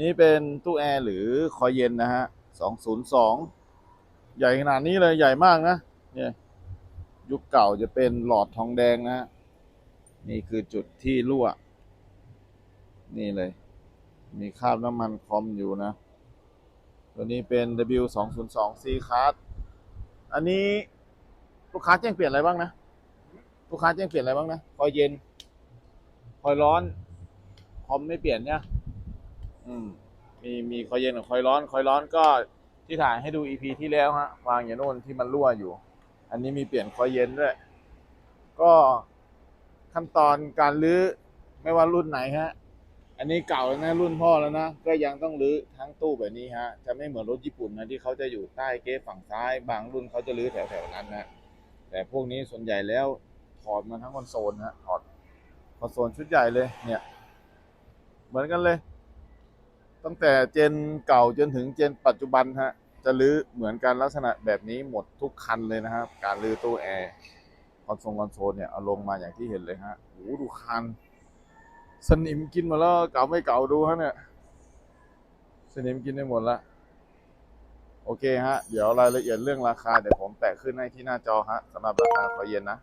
นี่เป็นตู้แอร์หรือคอยเย็นนะฮะ202ใหญ่ขนาดนี้เลยใหญ่มากนะ เนี่ย ยุคเก่าจะเป็นหลอดทองแดงนะฮะ นี่คือจุดที่รั่ว นี่เลย มีคราบน้ำมันคอมอยู่นะ ตัวนี้เป็น W202 C card อันนี้ลูกค้าแจ้งเปลี่ยนอะไรบ้างนะ ลูกค้าแจ้งเปลี่ยนอะไรบ้างนะ คอยเย็น คอยร้อน คอมไม่เปลี่ยนเนี่ย อืมมีมีคอยเย็นกับคอยร้อน คอยร้อนก็ที่ถ่ายให้ดู EP ที่แล้วฮะวางอย่างโน้นที่มันรั่วอยู่ อันนี้มีเปลี่ยนคอยเย็นด้วย ก็ขั้นตอนการรื้อไม่ว่ารุ่นไหนฮะ อันนี้เก่าแล้วนะรุ่นพ่อแล้วนะก็ยังต้องรื้อทั้งตู้แบบนี้ฮะ จะไม่เหมือนรถญี่ปุ่นนะที่เขาจะอยู่ใต้เก๊ฝั่งซ้าย บางรุ่นเขาจะรื้อแถวๆนั้นนะแต่พวกนี้ส่วนใหญ่แล้วถอดมาทั้งคอนโซลฮะถอดคอนโซลชุดใหญ่เลย เนี่ย เหมือนกันเลย ตั้งแต่เจนเก่าจนถึงเจนปัจจุบันฮะจะรื้อเหมือนกันลักษณะแบบนี้หมดทุกคันเลยนะครับ การรื้อตู้แอร์คอนโซลคอนโซลเนี่ยเอาลงมาอย่างที่เห็นเลยฮะโอ้ดูคัน สนิมกินหมดแล้วเก่าไม่เก่าดูฮะเนี่ย สนิมกินได้หมดละโอเคฮะ เดี๋ยวรายละเอียดเรื่องราคาเดี๋ยวผมแปะขึ้นให้ที่หน้าจอฮะสำหรับราคาคอเย็นนะ